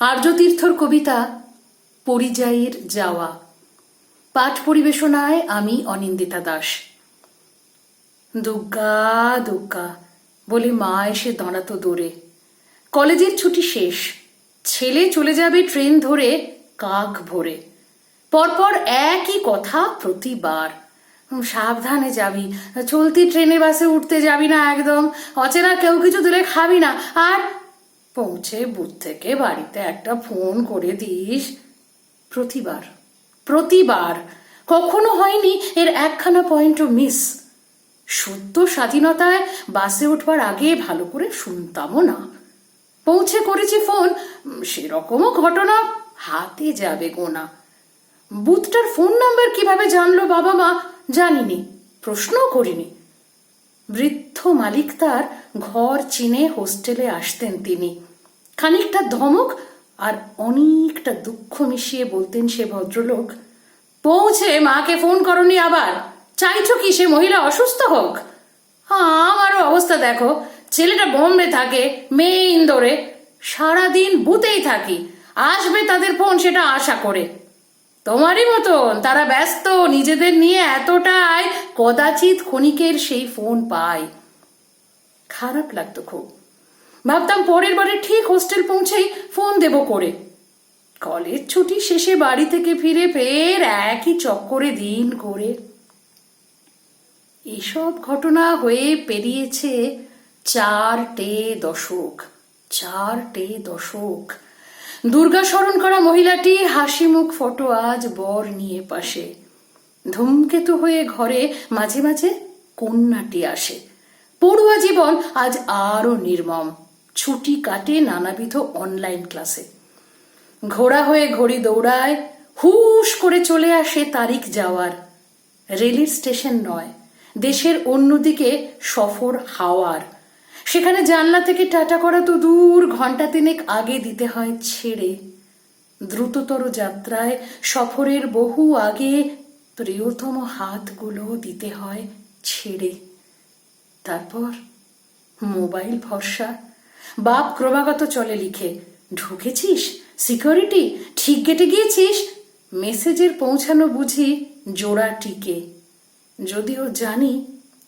আর্যতীর্থর কবিতা, পরিযায়ীর যাওয়া। পাঠ পরিবেশনায় আমি অনিন্দিতা দাস। দুগ্গা দুগ্গা, বলে মা এসে দাঁড়াতো দৌড়ে কলেজের ছুটি শেষ। ছেলে চলে যাবে ট্রেন ধরে কাক ভরে। পরপর একই কথা প্রতিবার। সাবধানে যাবি। চলতি ট্রেনে বাসে উঠতে যাবি না একদম। অচেনা কেউ কিছু দিলে খাবি না। আর পৌঁছে বুথ থেকে বাড়িতে একটা ফোন করে দিস। প্রতিবার প্রতিবার। কখনো হয়নি এর একখানা পয়েন্টও মিস সত্য স্বাধীনতায় বাসে উঠবার আগে ভালো করে শুনতামও না। পৌঁছে করেছি ফোন সেরকমও ঘটনা, হাতে যাবে গোনা। বুথটার ফোন নাম্বার কীভাবে জানলো বাবা মা, জানিনি, প্রশ্নও করিনি। বৃদ্ধ মালিক তার ঘর চিনে হোস্টেলে আসতেন তিনি। খানিকটা ধমক আর অনেকটা দুঃখ মিশিয়ে বলতেন সে ভদ্রলোক, পৌঁছে মাকে ফোন করনি আবার। চাইছো কি সে মহিলা অসুস্থ হোক? আমারও অবস্থা দেখো। ছেলেটা বম্বে থাকে, মেয়ে ইন্দোরে, সারাদিন বুতেই থাকি। আসবে তাদের ফোন সেটা আশা করে। তোমারই মতন, তারা ব্যস্ত, নিজেদের নিয়ে এতটাই কদাচিৎ ক্ষণিকের সেই ফোন পায়। খারাপ লাগতো খুব। ভাবতাম পরের বারে ঠিক হোস্টেল পৌঁছেই ফোন দেব করে। কলেজ ছুটি শেষে বাড়ি থেকে ফিরে ফের একই চক্করে দিন করে। এসব ঘটনা হয়ে পেরিয়েছে চারটে দশক চারটে দশক। দুর্গা স্মরণ করা মহিলাটি হাসি মুখ ফটো আজ বর নিয়ে পাশে। ধূমকেতু হয়ে ঘরে মাঝে মাঝে কন্যাটি আসে। পড়ুয়া জীবন আজ আরও নির্মম। ছুটি কাটে নানাবিধ অনলাইন ক্লাসে। ঘোড়া হয়ে ঘড়ি দৌড়ায়, হুশ করে চলে আসে তারিখ যাওয়ার। রেলের স্টেশন নয়, দেশের অন্যদিকে সফর হাওয়ার। সেখানে জানলা থেকে টাটা করা তো দূর ঘণ্টা তিনেক আগে দিতে হয় ছেড়ে। দ্রুততর যাত্রায় সফরের বহু আগে প্রিয়তম হাতগুলো দিতে হয় ছেড়ে। তারপর মোবাইল ভরসা। বাপ ক্রমাগত চলে লিখে, ঢুকেছিস? সিকিউরিটি? ঠিক গেটে গিয়েছিস? মেসেজের পৌঁছানো বুঝি জোড়া টিকে যদিও জানি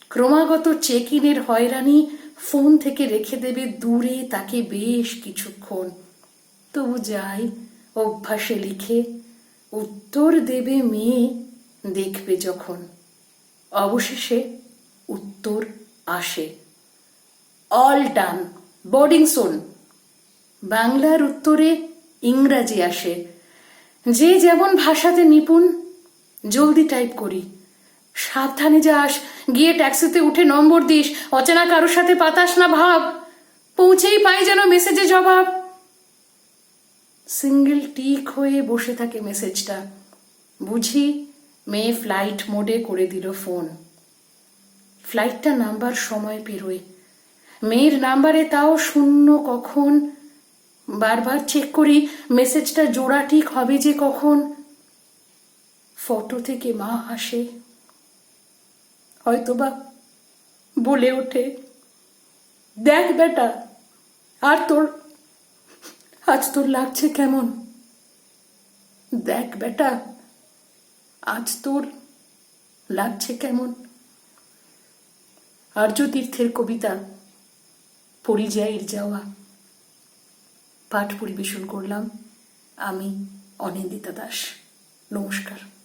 ক্রমাগত চেক ইনের হয়রানি ফোন থেকে রেখে দেবে দূরে তাকে বেশ কিছুক্ষণ। তবু যাই, অভ্যাসে লিখে উত্তর দেবে মেয়ে দেখবে যখন। অবশেষে উত্তর আসে। অল ডান বোর্ডিং সোন বাংলার উত্তরে ইংরাজি আসে। যে যেমন ভাষাতে নিপুণ, জলদি টাইপ করি। সাবধানে যাস। গিয়ে ট্যাক্সিতে উঠে নম্বর দিস। অচেনা কারোর সাথে পাতাস না ভাব। পৌঁছেই পাই যেন মেসেজে জবাব। সিঙ্গেল টিক হয়ে বসে থাকে মেসেজটা বুঝি মেয়ে ফ্লাইট মোডে করে দিল ফোন ফ্লাইটটা নাম্বার সময় পেরোয়। মেয়ের নাম্বারে তাও শূন্য কখন? বারবার চেক করি মেসেজটা জোড়া ঠিক হবে যে কখন? ফটো থেকে মা হাসে হয়তোবা বলে ওঠে। দেখ বেটা, আর তোর, আজ তোর লাগছে কেমন? দেখ বেটা, আজ তোর লাগছে কেমন? আর্য তীর্থের কবিতা, পরিযায়ীর যাওয়া। পাঠ পরিবেশন করলাম আমি অনিন্দিতা দাস। নমস্কার।